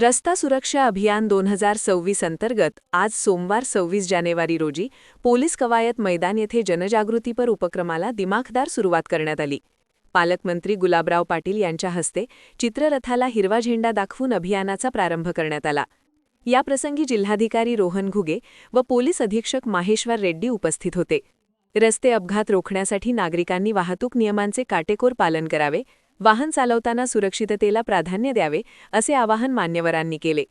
रस्ता सुरक्षा अभियान दोन हजार सव्वीस अंतर्गत आज सोमवार सव्वीस जानेवारी रोजी पोलीस कवायत मैदान येथे जनजागृतीपर उपक्रमाला दिमाखदार सुरुवात करण्यात आली. पालकमंत्री गुलाबराव पाटील यांच्या हस्ते चित्ररथाला हिरवा झेंडा दाखवून अभियानाचा प्रारंभ करण्यात आला. याप्रसंगी जिल्हाधिकारी रोहन घुगे व पोलीस अधीक्षक माहेश्वर रेड्डी उपस्थित होते. रस्ते अपघात रोखण्यासाठी नागरिकांनी वाहतूक नियमांचे काटेकोर पालन करावे वाहन चालवताना सुरक्षिततेला प्राधान्य द्यावे असे आवाहन मान्यवरांनी केले.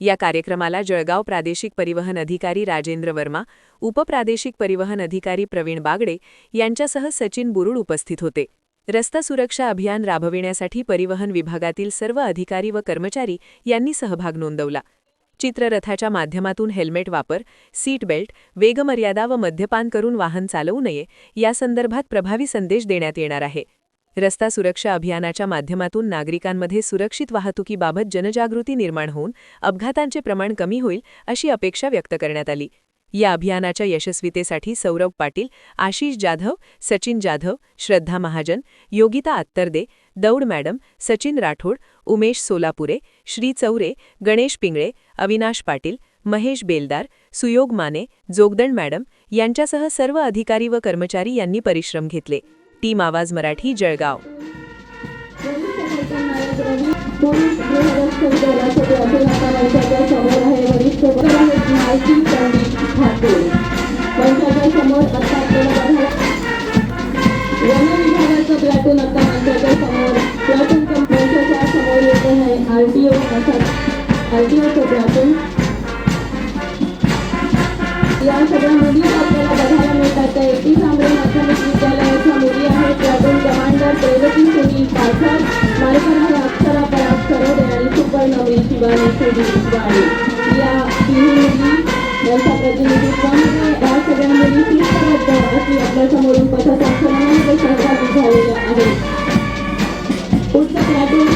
या कार्यक्रमाला जळगाव प्रादेशिक परिवहन अधिकारी राजेंद्र वर्मा उपप्रादेशिक परिवहन अधिकारी प्रवीण बागडे यांच्यासह सचिन बुरुड उपस्थित होते. रस्ता सुरक्षा अभियान राबविण्यासाठी परिवहन विभागातील सर्व अधिकारी व कर्मचारी यांनी सहभाग नोंदवला. चित्ररथाच्या माध्यमातून हेल्मेट वापर सीट बेल्ट वेगमर्यादा व मद्यपान करून वाहन चालवू नये यासंदर्भात प्रभावी संदेश देण्यात येणार आहे. रस्ता सुरक्षा अभियानाच्या माध्यमातून नागरिकांमध्ये सुरक्षित वाहतुकीबाबत जनजागृती निर्माण होऊन अपघातांचे प्रमाण कमी होईल अशी अपेक्षा व्यक्त करण्यात आली. या अभियानाच्या यशस्वीतेसाठी सौरभ पाटील आशिष जाधव सचिन जाधव श्रद्धा महाजन योगिता आत्तरदे दौड मॅडम सचिन राठोड उमेश सोलापुरे श्री चौरे गणेश पिंगळे अविनाश पाटील महेश बेलदार सुयोग माने जोगदण मॅडम यांच्यासह सर्व अधिकारी व कर्मचारी यांनी परिश्रम घेतले. टीम आवाज़ मराठी जळगाव. या आपल्याला बघायला मिळतात. गाणी सोडी गाणी या तिन्ही यांचा प्रतिनिधित्व म्हणजे या सगळ्या मुली क्लिष्टबद्ध अशी आपल्या समोरून पथसंचलनामध्ये सहभागी झालेल्या आहे पुस्तकातून